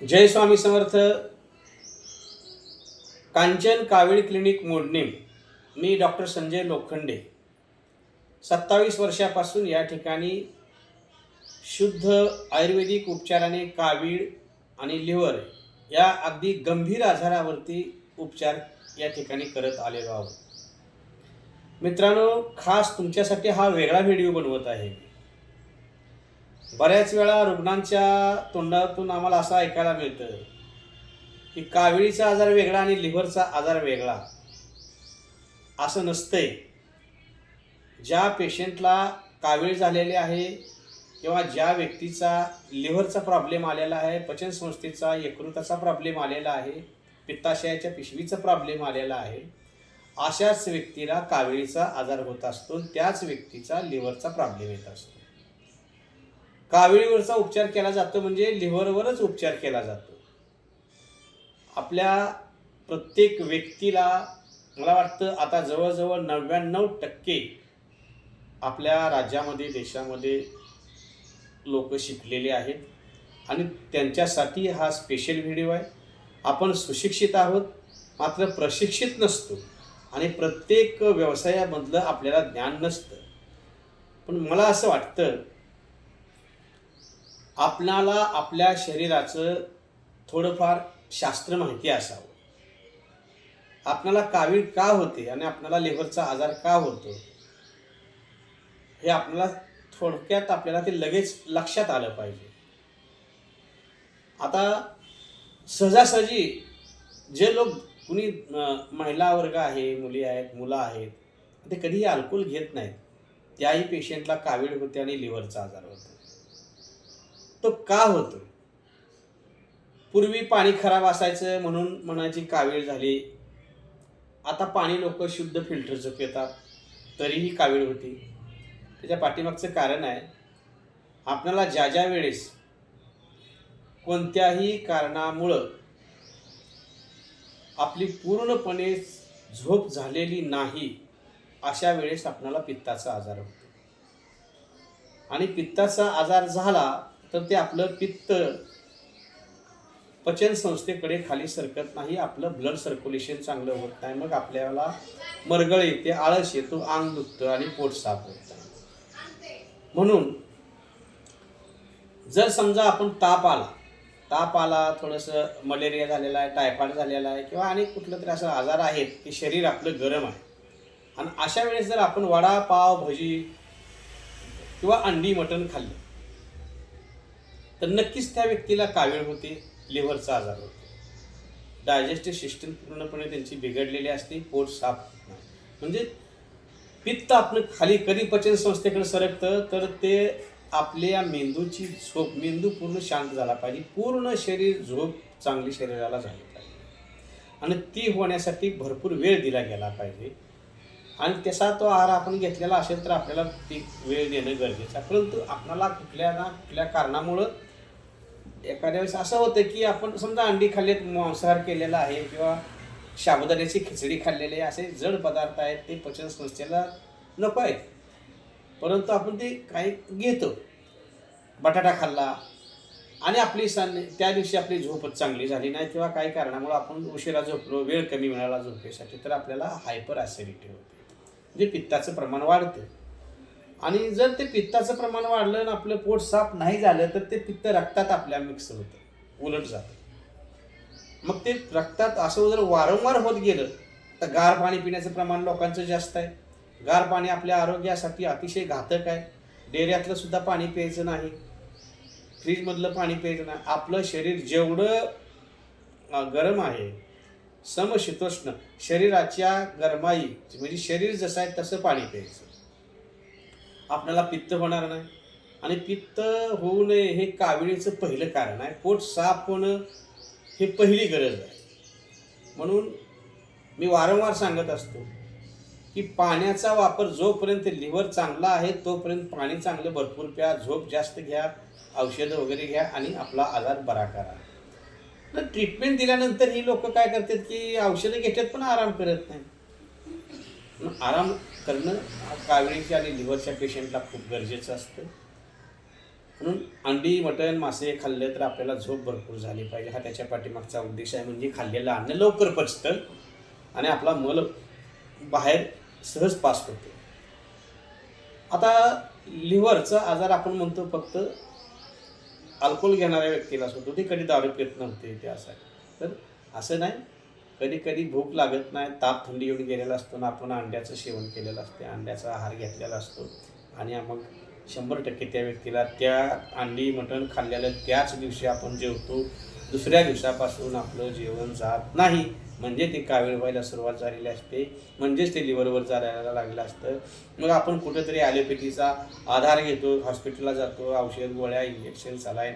जय स्वामी समर्थ कांचन कावीळ क्लिनिक मोडणीम. मी डॉक्टर संजय लोखंडे. सत्तावीस वर्षापासून या ठिकाणी शुद्ध आयुर्वेदिक उपचाराने कावीळ आणि लिव्हर या अगदी गंभीर आजारावरती उपचार या ठिकाणी करत आलेलो आहोत. मित्रांनो खास तुमच्यासाठी हा वेगळा व्हिडिओ बनवत आहे. बऱ्याच वेळा रुग्णांच्या तोंडातून आम्हाला असं ऐकायला मिळतं की काविळीचा आजार वेगळा आणि लिव्हरचा आजार वेगळा. असं नसतंय. ज्या पेशंटला कावीळ झालेले आहे किंवा ज्या व्यक्तीचा लिव्हरचा प्रॉब्लेम आलेला आहे पचनसंस्थेचा यकृताचा प्रॉब्लेम आलेला आहे पित्ताशयाच्या पिशवीचा प्रॉब्लेम आलेला आहे अशाच व्यक्तीला काविळीचा आजार होत असतो त्याच व्यक्तीचा लिव्हरचा प्रॉब्लेम येत असतो. काविळीवरचा उपचार केला जातो म्हणजे लिव्हरवरच उपचार केला जातो. आपल्या प्रत्येक व्यक्तीला मला वाटतं आता जवळजवळ नव्याण्णव टक्के आपल्या राज्यामध्ये देशामध्ये लोक शिकलेले आहेत आणि त्यांच्यासाठी हा स्पेशल व्हिडिओ आहे. आपण सुशिक्षित आहोत मात्र प्रशिक्षित नसतो आणि प्रत्येक व्यवसायामधलं आपल्याला ज्ञान नसतं. पण मला असं वाटतं आपणाला आपल्या शरीराचं थोडंफार शास्त्र माहिती असावं. आपणाला कावीळ का होते आणि आपणाला लिव्हरचा आजार का होतो? हे आपल्याला थोडक्यात आपल्याला ते लगेच लक्षात आलं पाहिजे. आता सहजासहजी जे लोक कुणी महिला वर्ग आहे मुली आहेत मुलं आहेत ते कधीही अल्कोहोल घेत नाहीत. त्याही पेशंटला कावीळ होते आणि लिव्हरचा आजार होतो. तो का होतो? पूर्वी पाणी खराब असायचं म्हणून म्हणायची कावीळ झाली. आता पाणी लोक शुद्ध फिल्टरचं पितात तरीही कावीळ होती. त्याच्या पाठीमागचं कारण आहे आपल्याला ज्या ज्या वेळेस कोणत्याही कारणामुळं आपली पूर्णपणे झोप झालेली नाही अशा वेळेस आपल्याला पित्ताचा आजार होतो. आणि पित्ताचा आजार झाला तर ते आपलं पित्त पचन संस्थेकडे खाली सरकत नाही. आपलं ब्लड सर्क्युलेशन चांगलं होत नाही. मग आपल्याला मरगळ येते आळस येतो अंग दुखतं आणि पोट साफ होत नाही. म्हणून जर समजा आपण ताप आला ताप आला थोडंसं मलेरिया झालेला आहे टायफॉइड झालेला आहे किंवा अनेक कुठलं तरी असं आजार आहेत की शरीर आपलं गरम आहे आणि अशा वेळेस जर आपण वडा पाव भजी किंवा अंडी मटण खाल्लं तर नक्कीच त्या व्यक्तीला कावीळ होते लिव्हरचा आजार होतो. डायजेस्टिव्ह सिस्टम पूर्णपणे त्यांची बिघडलेली असते पोट साफ होत नाही. म्हणजे पित्त आपलं खाली कधी पचन संस्थेकडे सरकतं तर ते आपल्या मेंदूची झोप मेंदू पूर्ण शांत झाला पाहिजे. पूर्ण शरीर झोप चांगली शरीराला झाली पाहिजे. आणि ती होण्यासाठी भरपूर वेळ दिला गेला पाहिजे. आणि तसा तो आहार आपण घेतलेला असेल तर आपल्याला ती वेळ देणं गरजेचं आहे. परंतु आपल्याला कुठल्या ना कुठल्या कारणामुळं एखाद्या वेळेस असं होतं की आपण समजा अंडी खाल्लेत मांसाहार केलेला आहे किंवा शाबुदाण्याची खिचडी खाल्लेली असे जड पदार्थ आहेत ते पचन संस्थेला नको आहेत. परंतु आपण ते काही घेतो. बटाटा खाल्ला आणि आपली सण त्या दिवशी आपली झोपच चांगली झाली नाही किंवा काही कारणामुळे आपण उशिरा झोपलो वेळ कमी मिळाला झोपेसाठी तर आपल्याला हायपर ॲसिडिटी होते. म्हणजे पित्ताचं प्रमाण वाढतं. आणि जर ते पित्ताचं प्रमाण वाढलं आणि आपलं पोट साफ नाही झालं तर ते पित्त रक्तात आपल्या मिक्स होतं. उलट जातं. मग ते रक्तात असं जर वारंवार होत गेलं तर गार पाणी पिण्याचं प्रमाण लोकांचं जास्त आहे. गार पाणी आपल्या आरोग्यासाठी अतिशय घातक आहे. डेऱ्यातलं सुद्धा पाणी प्यायचं नाही. फ्रीजमधलं पाणी प्यायचं नाही. आपलं शरीर जेवढं गरम आहे समशीतोष्ण शरीराच्या गरमाई म्हणजे शरीर जसं आहे तसं पाणी प्यायचं. आपल्याला पित्त होणार नाही. आणि पित्त होऊ नये हे काविळीचं पहिलं कारण आहे. पोट साफ होणं हे पहिली गरज आहे. म्हणून मी वारंवार सांगत असतो की पाण्याचा वापर जोपर्यंत लिव्हर चांगला आहे तोपर्यंत पाणी चांगलं भरपूर प्या झोप जास्त घ्या औषधं वगैरे घ्या आणि आपला आजार बरा करा. तर ट्रीटमेंट दिल्यानंतर ही लोक काय करतात की औषधं घेतात पण आराम करत नाही आराम करणं हा आणि लिव्हरच्या पेशंटला खूप गरजेचं असतं. म्हणून अंडी मटण मासे खाल्ले तर आपल्याला झोप भरपूर झाली पाहिजे. हा त्याच्या पाठीमागचा उद्देश आहे म्हणजे खाल्लेलं अन्न लवकर पचतं आणि आपला मल बाहेर सहज पास होतो. आता लिव्हरचा आजार आपण म्हणतो फक्त अल्कोहोल घेणाऱ्या व्यक्तीला होतो ते कधी दारू पित नव्हते ते असं तर असं नाही. कधी कधी भूक लागत नाही ताप थंडी येऊन गेलेला असतो ना आपण अंड्याचं सेवन केलेलं असते अंड्याचा आहार घेतलेला असतो. आणि मग शंभर टक्के त्या व्यक्तीला त्या अंडी मटण खाल्लेलं त्याच दिवशी आपण जेवतो. दुसऱ्या दिवसापासून आपलं जेवण जात नाही. म्हणजे ते कावीळ व्हायला सुरुवात झालेली असते. म्हणजेच ते लिव्हरवर जायला लागलं असतं. मग आपण कुठेतरी ॲलोपॅथीचा आधार घेतो हॉस्पिटलला जातो औषध गोळ्या इंजेक्शन सलाईन.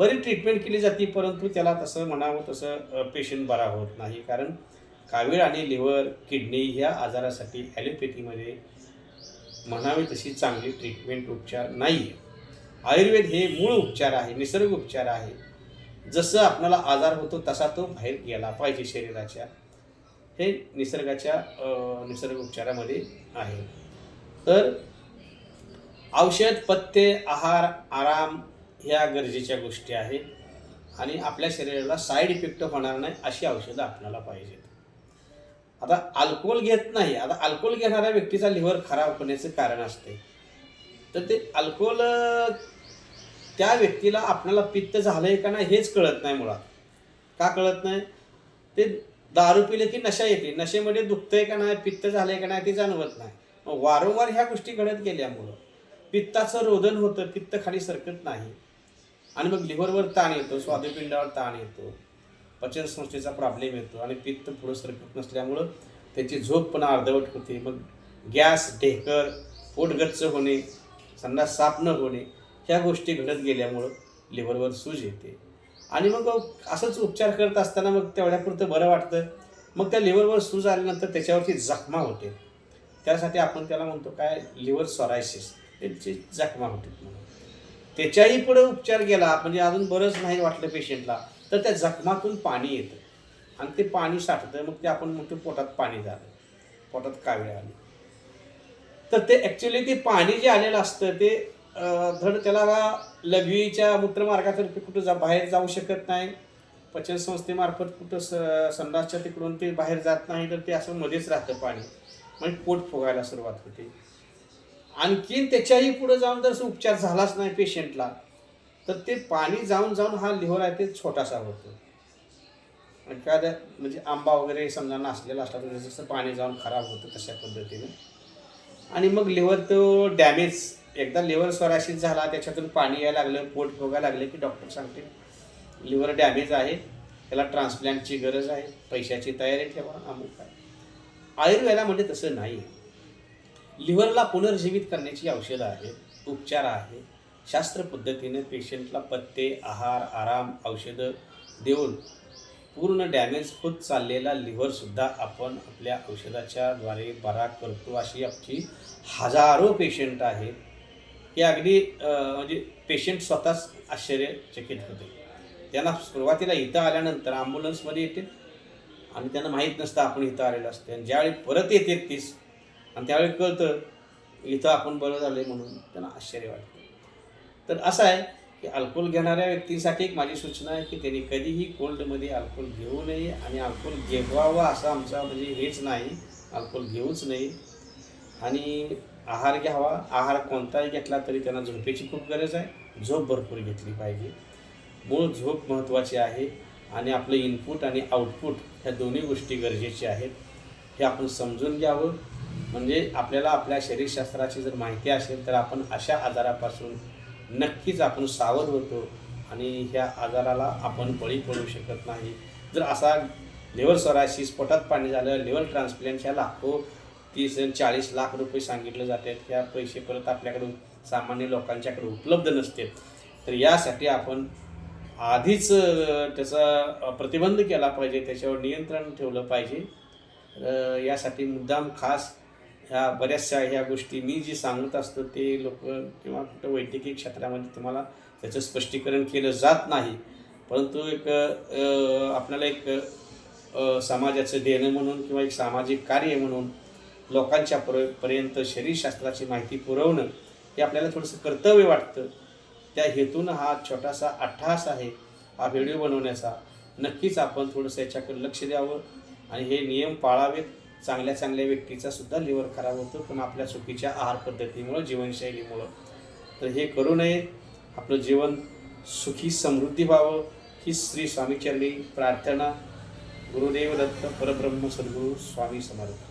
बरी ट्रीटमेंट केली जाते परंतु त्याला तसं म्हणावं तसं पेशंट बरा होत नाही. कारण कावीळ आणि लिव्हर किडनी ह्या आजारासाठी ॲलोपॅथीमध्ये म्हणावी तशी चांगली ट्रीटमेंट उपचार नाही आहे आयुर्वेद हे मूळ उपचार आहे निसर्ग उपचार आहे. जसं आपल्याला आजार होतो तसा तो बाहेर गेला पाहिजे शरीराच्या. हे निसर्गाच्या निसर्ग उपचारामध्ये आहे. तर औषध पथ्य आहार आराम ह्या गरजेच्या गोष्टी आहेत. आणि आपल्या शरीराला साईड इफेक्ट होणार नाही अशी औषधं आपल्याला पाहिजेत. आता अल्कोहोल घेत नाही आता अल्कोहोल घेणाऱ्या व्यक्तीचा लिव्हर खराब होण्याचं कारण असते तर ते अल्कोहोल त्या व्यक्तीला आपल्याला पित्त झालं आहे का नाही हेच कळत नाही मुळात. का कळत नाही? ते दारू पिले की नशा येते. नशेमध्ये दुखतंय का नाही पित्त झालं आहे का नाही ते जाणवत नाही. मग वारंवार ह्या गोष्टी घडत गेल्यामुळं पित्ताचं रोदन होतं पित्त खाली सरकत नाही. आणि मग लिव्हरवर ताण येतो स्वादुपिंडावर ताण येतो पचन संस्थेचा प्रॉब्लेम येतो आणि पित्त पुढं सरकत नसल्यामुळं त्याची झोप पण अर्धवट होते. मग गॅस ढेकर पोट गच्च होणे संडास साफ न होणे ह्या गोष्टी घडत गेल्यामुळं लिव्हरवर सूज येते. आणि मग असंच उपचार करत असताना मग तेवढ्यापुरतं बरं वाटतं. मग त्या लिव्हरवर सूज आल्यानंतर त्याच्यावरती जखमा होते. त्यासाठी आपण त्याला म्हणतो काय? Liver psoriasis. त्यांची जखमा होते. म्हणून त्याच्याही पुढे उपचार गेला म्हणजे अजून बरंच नाही वाटलं पेशंटला तर त्या जखमातून पाणी येतं. आणि ते पाणी साठतं मग ते आपण म्हणतो पोटात पाणी झालं. पोटात कावीळ आली. तर ते ॲक्च्युली ते पाणी जे आलेलं असतं ते धड त्याला लघवीच्या मूत्रमार्गातर्फे कुठं जा बाहेर जाऊ शकत नाही. पचनसंस्थेमार्फत कुठं स संडासच्या तिकडून ते बाहेर जात नाही तर ते असं मध्येच राहतं पाणी. म्हणजे पोट फुगायला सुरुवात होते. आणखीन त्याच्याही पुढे जाऊन जर उपचार झालाच नाही पेशंटला तर ते पाणी जाऊन जाऊन हा लिव्हर आहे ते छोटासा होतो. एखाद्या म्हणजे आंबा वगैरे समजा नासलेला असला तर जसं पाणी जाऊन खराब होतं तशा पद्धतीने. आणि मग लिव्हर तो डॅमेज एकदा लिव्हर स्वराशीत झाला त्याच्यातून पाणी यायला लागलं पोट भोगायला लागलं की डॉक्टर सांगते लिव्हर डॅमेज आहे त्याला ट्रान्सप्लांटची गरज आहे पैशाची तयारी ठेवा अमुक आहे. आयुर्वेदामध्ये तसं नाही आहे लिव्हरला पुनर्जीवित करण्याची औषधं आहेत उपचार आहे शास्त्र पद्धतीने पेशंटला पत्ते आहार आराम औषधं देऊन पूर्ण डॅमेज होत चाललेला लिव्हरसुद्धा आपण आपल्या औषधाच्या द्वारे बरा करतो अशी आमची हजारो पेशंट आहेत. की अगदी म्हणजे पेशंट स्वतःच आश्चर्यचकित होते. त्यांना सुरुवातीला इथं आल्यानंतर ॲम्ब्युलन्समध्ये येते आणि त्यांना माहीत नसतं आपण इथं आलेलं असते. आणि ज्यावेळी परत येते तीस आणि त्यावेळी कळतं इथं आपण बरं झालं म्हणून त्यांना आश्चर्य वाटतं. तर असं आहे की अल्कोहोल घेणाऱ्या व्यक्तींसाठी एक माझी सूचना आहे की त्यांनी कधीही कोल्डमध्ये अल्कोहोल घेऊ नये आणि अल्कोहोल घेवावं असा आमचा म्हणजे हेच नाही. अल्कोहोल घेऊच नये. आणि आहार घ्यावा. आहार कोणताही घेतला तरी त्यांना झोपेची खूप गरज आहे. झोप भरपूर घेतली पाहिजे. मूळ झोप महत्त्वाची आहे आणि आपलं इनपुट आणि आउटपुट ह्या दोन्ही गोष्टी गरजेच्या आहेत. हे आपण समजून घ्यावं. म्हणजे आपल्याला आपल्या शरीरशास्त्राची जर माहिती असेल तर आपण अशा आजारापासून नक्कीच आपण सावध होतो आणि ह्या आजाराला आपण बळी पडू शकत नाही. जर असा लिव्हर सोरायसिस पोटात पाणी झालं लिव्हर ट्रान्सप्लांट ह्या लाखो तीस चाळीस लाख रुपये सांगितले जातात. ह्या पैसे परत आपल्याकडून सामान्य लोकांच्याकडे उपलब्ध नसते. तर यासाठी आपण आधीच त्याचा प्रतिबंध केला पाहिजे त्याच्यावर नियंत्रण ठेवलं पाहिजे. यासाठी मुद्दाम खास ह्या बऱ्याचशा ह्या गोष्टी मी जी सांगत असतो ते लोक किंवा कुठं वैद्यकीय क्षेत्रामध्ये तुम्हाला त्याचं स्पष्टीकरण केलं जात नाही. परंतु एक आपल्याला एक समाजाचं देणं म्हणून किंवा एक सामाजिक कार्य म्हणून लोकांच्या पर पर्यंत शरीरशास्त्राची माहिती पुरवणं हे आपल्याला थोडंसं कर्तव्य वाटतं. त्या हेतून हा छोटासा अट्टहास आहे हा व्हिडिओ बनवण्याचा. नक्कीच आपण थोडंसं याच्याकडे लक्ष द्यावं आणि हे नियम पाळावेत. चांगल्या चांगल्या व्यक्तीचा सुद्धा लिव्हर खराब होतो पण आपल्या चुकीच्या आहार पद्धतीमुळं जीवनशैलीमुळं. तर हे करू नये. आपलं जीवन सुखी समृद्धी व्हावं. ही श्री स्वामीचरणी प्रार्थना. गुरुदेव दत्त परब्रह्म सद्गुरू स्वामी समर्थ.